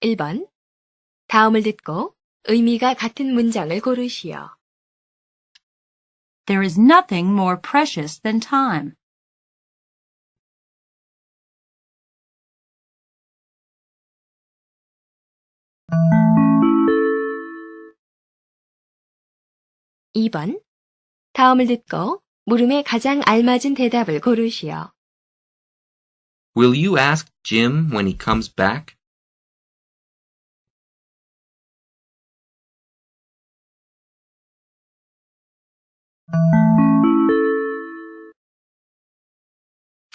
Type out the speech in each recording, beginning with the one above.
1번. 다음을 듣고 의미가 같은 문장을 고르시오. There is nothing more precious than time. 2번. 다음을 듣고 물음에 가장 알맞은 대답을 고르시오. Will you ask Jim when he comes back?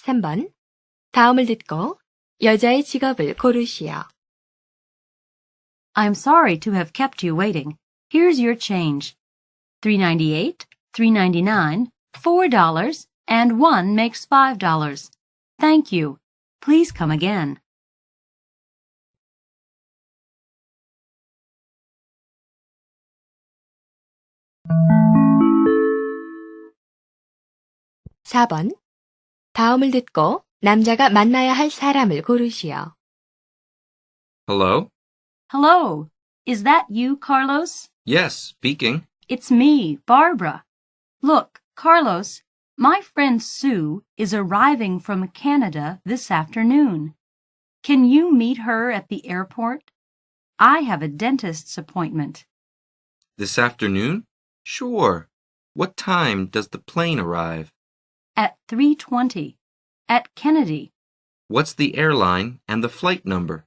3번. 다음을 듣고 여자의 직업을 고르시오. I'm sorry to have kept you waiting. Here's your change. 398, 399, $4, and 1 makes $5. Thank you. Please come again. 사 번 다음을 듣고 남자가 만나야 할 사람을 고르시오. Hello? Hello. Is that you, Carlos? Yes, speaking. It's me, Barbara. Look, Carlos, my friend Sue is arriving from Canada this afternoon. Can you meet her at the airport? I have a dentist's appointment. This afternoon? Sure. What time does the plane arrive? At 3.20. At Kennedy. What's the airline and the flight number?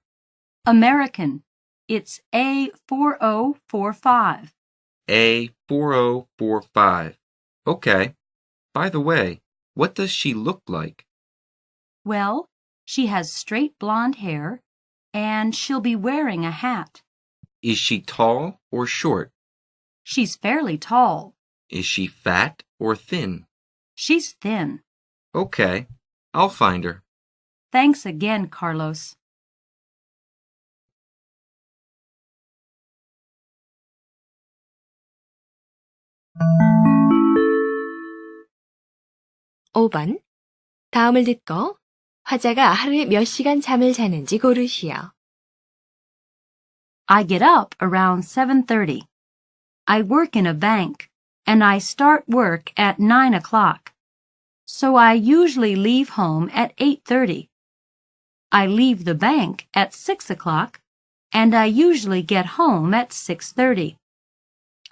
American. It's A4045. A4045. Okay. By the way, what does she look like? Well, she has straight blonde hair, and she'll be wearing a hat. Is she tall or short? She's fairly tall. Is she fat or thin? She's thin. Okay. I'll find her. Thanks again, Carlos. 오 번 다음을 듣고 화자가 하루에 몇 시간 잠을 자는지 고르시오. I get up around 7.30. I work in a bank, and I start work at 9 o'clock. So I usually leave home at 8.30. I leave the bank at 6 o'clock, and I usually get home at 6.30.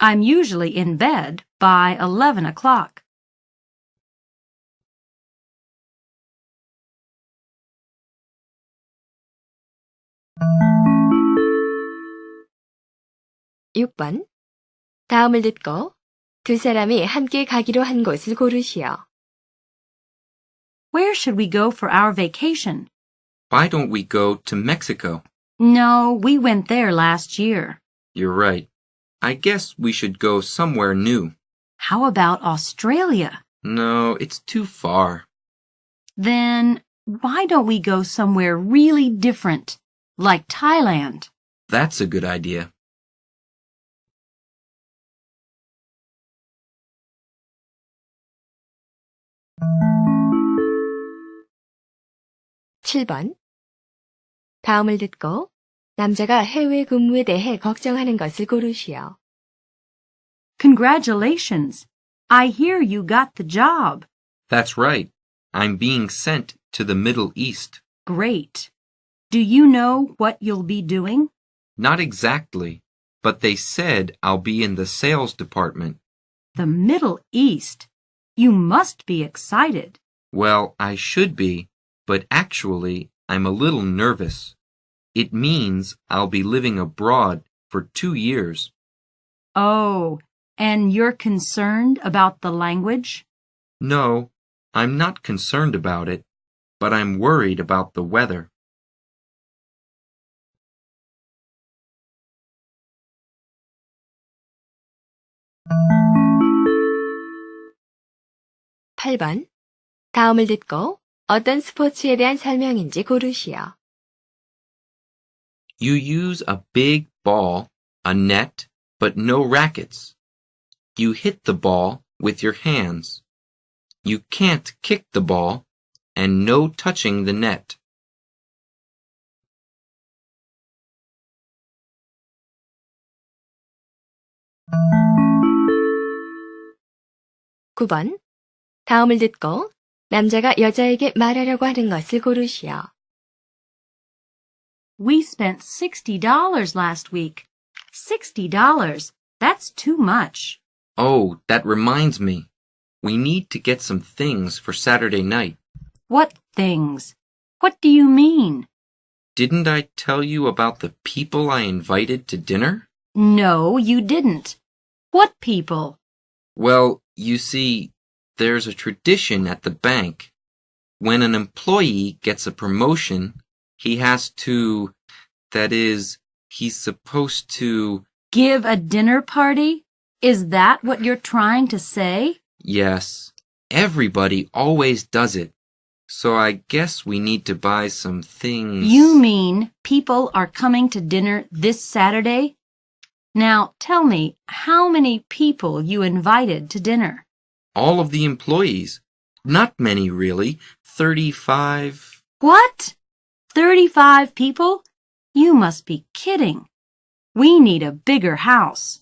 I'm usually in bed by 11 o'clock. 육 번 다음을 듣고 두 사람이 함께 가기로 한 곳을 고르시오. Where should we go for our vacation? Why don't we go to Mexico? No, we went there last year. You're right. I guess we should go somewhere new. How about Australia? No, it's too far. Then why don't we go somewhere really different, like Thailand? That's a good idea. 칠 번 다음을 듣고 남자가 해외 근무에 대해 걱정하는 것을 고르시오. Congratulations! I hear you got the job. That's right. I'm being sent to the Middle East. Great. Do you know what you'll be doing? Not exactly, but they said I'll be in the sales department. The Middle East. You must be excited. Well, I should be, but actually, I'm a little nervous. It means I'll be living abroad for two years. Oh, and you're concerned about the language? No, I'm not concerned about it, but I'm worried about the weather. 8번. 다음을 듣고 어떤 스포츠에 대한 설명인지 고르시오. You use a big ball, a net, but no rackets. You hit the ball with your hands. You can't kick the ball and no touching the net. (9번) 다음을 듣고 남자가 여자에게 말하려고 하는 것을 고르시오. We spent $60 last week. $60. That's too much. Oh, that reminds me. We need to get some things for Saturday night. What things? What do you mean? Didn't I tell you about the people I invited to dinner? No, you didn't. What people? Well, you see, there's a tradition at the bank. When an employee gets a promotion, he has to, that is, he's supposed to, Give a dinner party? Is that what you're trying to say? yes, everybody always does it. So I guess we need to buy some things. You mean people are coming to dinner this Saturday? Now tell me how many people you invited to dinner All of the employees. Not many, really. Thirty-five. What? 35 people? You must be kidding. We need a bigger house.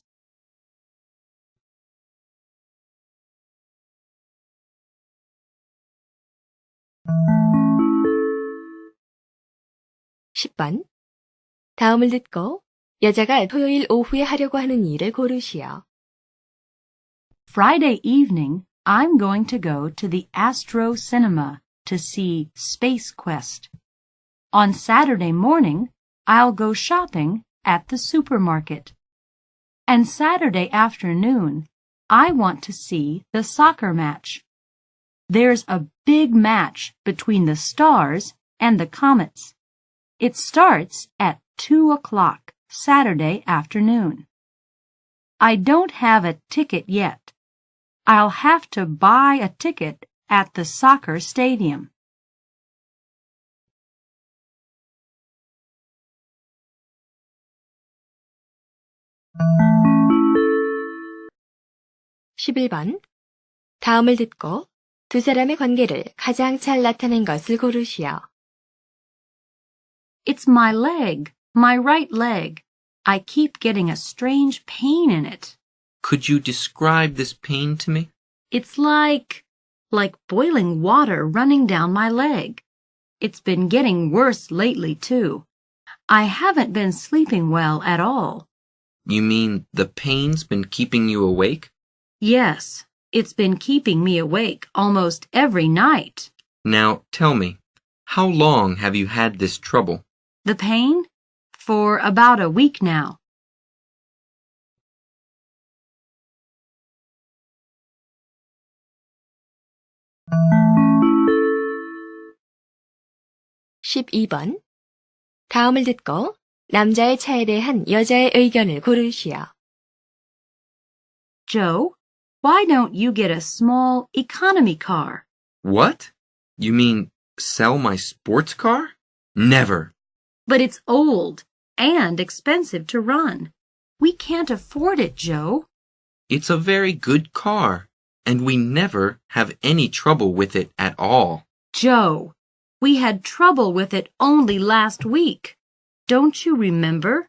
십 번 다음을 듣고 여자가 토요일 오후에 하려고 하는 일을 고르시오. Friday evening, I'm going to go to the Astro Cinema to see Space Quest. On Saturday morning, I'll go shopping at the supermarket. And Saturday afternoon, I want to see the soccer match. There's a big match between the stars and the comets. It starts at two o'clock Saturday afternoon. I don't have a ticket yet. I'll have to buy a ticket at the soccer stadium. 십일 번 다음을 듣고 두 사람의 관계를 가장 잘 나타낸 것을 고르시오. It's my leg, my right leg. I keep getting a strange pain in it. Could you describe this pain to me? It's like, like boiling water running down my leg. It's been getting worse lately, too. I haven't been sleeping well at all. You mean the pain's been keeping you awake? Yes, it's been keeping me awake almost every night. Now tell me, how long have you had this trouble? The pain? For about a week now. 십이 번 다음을 듣고 남자의 차에 대한 여자의 의견을 고르시오. Joe, why don't you get a small economy car? What? You mean sell my sports car? Never. But it's old and expensive to run. We can't afford it, Joe. It's a very good car, and we never have any trouble with it at all. Joe, we had trouble with it only last week. Don't you remember?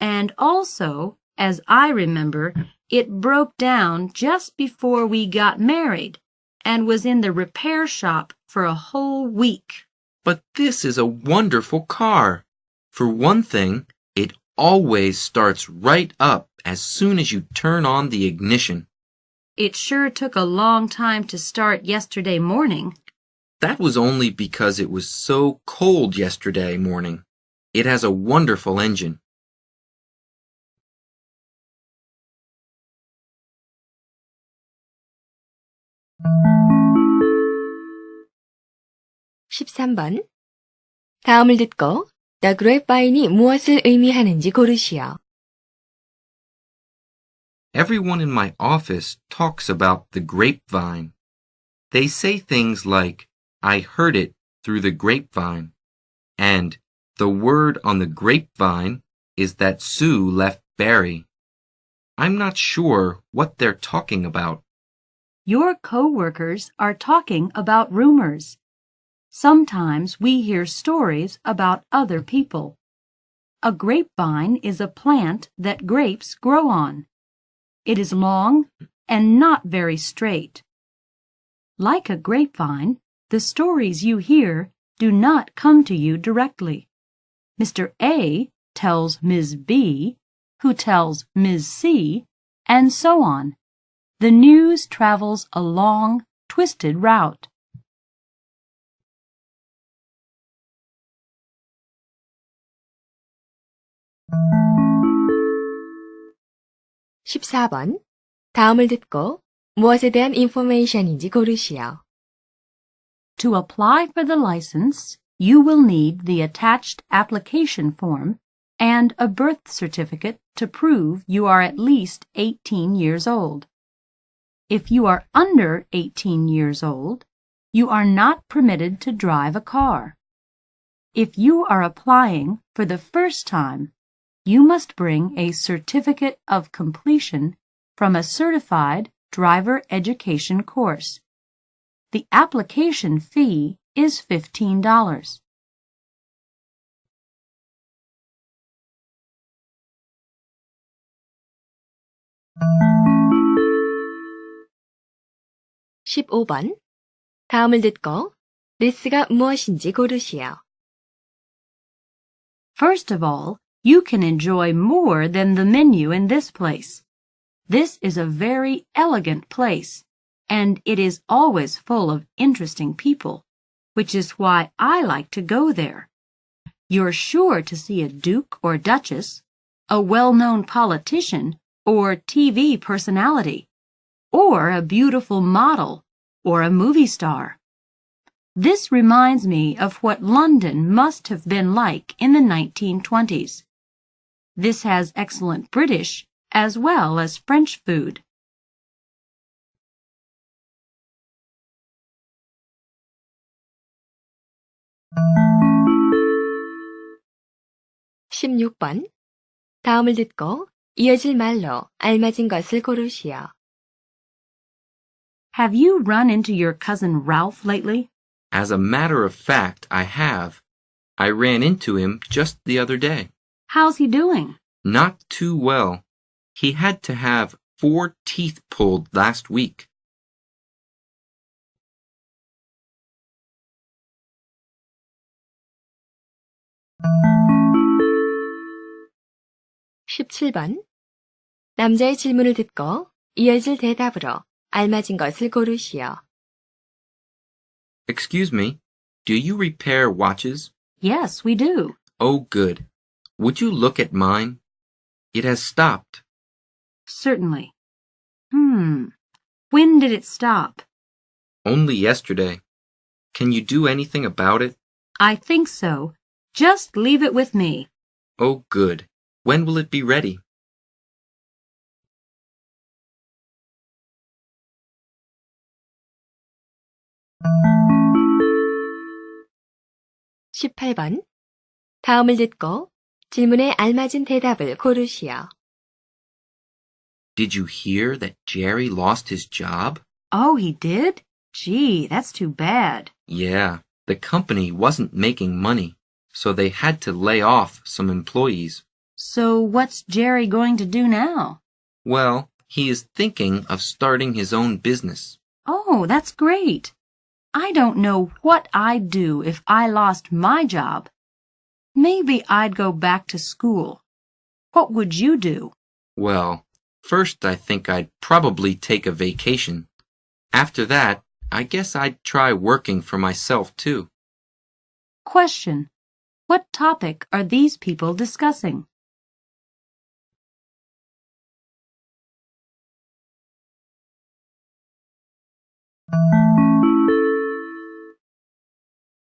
And also, as I remember, it broke down just before we got married and was in the repair shop for a whole week. But this is a wonderful car. For one thing, it always starts right up as soon as you turn on the ignition. It sure took a long time to start yesterday morning. That was only because it was so cold yesterday morning. It has a wonderful engine. 십삼 번 다음을 듣고 The Grapevine이 무엇을 의미하는지 고르시오. Everyone in my office talks about the grapevine. They say things like, I heard it through the grapevine. And the word on the grapevine is that Sue left Barry. I'm not sure what they're talking about. Your coworkers are talking about rumors. Sometimes we hear stories about other people. A grapevine is a plant that grapes grow on. It is long and not very straight. Like a grapevine, the stories you hear do not come to you directly. Mr. A tells Ms. B, who tells Ms. C, and so on. The news travels a long, twisted route. 14번. 다음을 듣고 무엇에 대한 인포메이션인지 고르시오. To apply for the license, you will need the attached application form and a birth certificate to prove you are at least 18 years old. If you are under 18 years old, you are not permitted to drive a car. If you are applying for the first time, you must bring a certificate of completion from a certified driver education course. The application fee is $15. 15번. 다음을 듣고 리스가 무엇인지 고르시오. First of all, you can enjoy more than the menu in this place. This is a very elegant place, and it is always full of interesting people, which is why I like to go there. You're sure to see a duke or duchess, a well-known politician or TV personality, or a beautiful model or a movie star. This reminds me of what London must have been like in the 1920s. This has excellent British as well as French food. 16번. 다음을 듣고 이어질 말로 알맞은 것을 고르시오. Have you run into your cousin Ralph lately? As a matter of fact, I have. I ran into him just the other day. How's he doing? Not too well. He had to have four teeth pulled last week. 17번. 남자의 질문을 듣고 이어질 대답으로 알맞은 것을 고르시오. Excuse me, do you repair watches? Yes, we do. Oh, good. Would you look at mine? It has stopped. Certainly. Hmm. When did it stop? Only yesterday. Can you do anything about it? I think so. Just leave it with me. Oh, good. When will it be ready? 18번. 다음을 듣고 질문에 알맞은 대답을 고르시오. Did you hear that Jerry lost his job? Oh, he did? Gee, that's too bad. Yeah, the company wasn't making money, so they had to lay off some employees. So what's Jerry going to do now? Well, he is thinking of starting his own business. Oh, that's great. I don't know what I'd do if I lost my job. Maybe I'd go back to school. What would you do? Well, first I think I'd probably take a vacation. After that, I guess I'd try working for myself too. Question. What topic are these people discussing?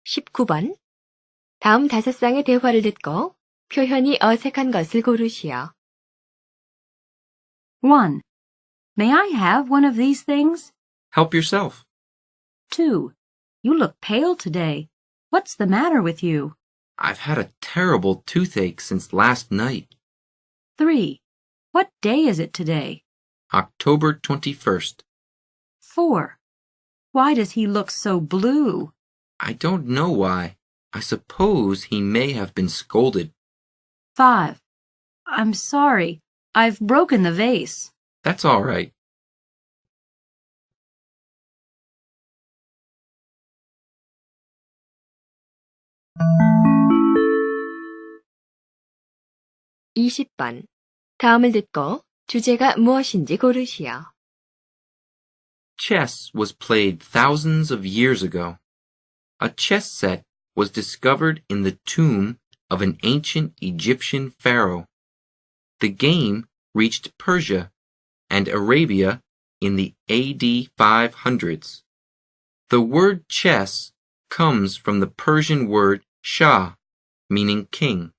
19번. 다음 다섯 쌍의 대화를 듣고 표현이 어색한 것을 고르시오. 1. May I have one of these things? Help yourself. 2. You look pale today. What's the matter with you? I've had a terrible toothache since last night. 3. What day is it today? October 21st. 4. Why does he look so blue? I don't know why. I suppose he may have been scolded. 5. I'm sorry. I've broken the vase. That's all right. 이십 번 다음을 듣고 주제가 무엇인지 고르시오. Chess was played thousands of years ago. A chess set was discovered in the tomb of an ancient Egyptian pharaoh. The game reached Persia and Arabia in the AD 500s. The word chess comes from the Persian word shah, meaning king.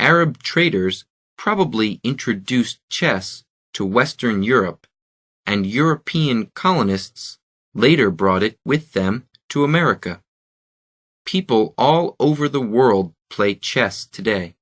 Arab traders probably introduced chess to Western Europe, and European colonists later brought it with them to America. People all over the world play chess today.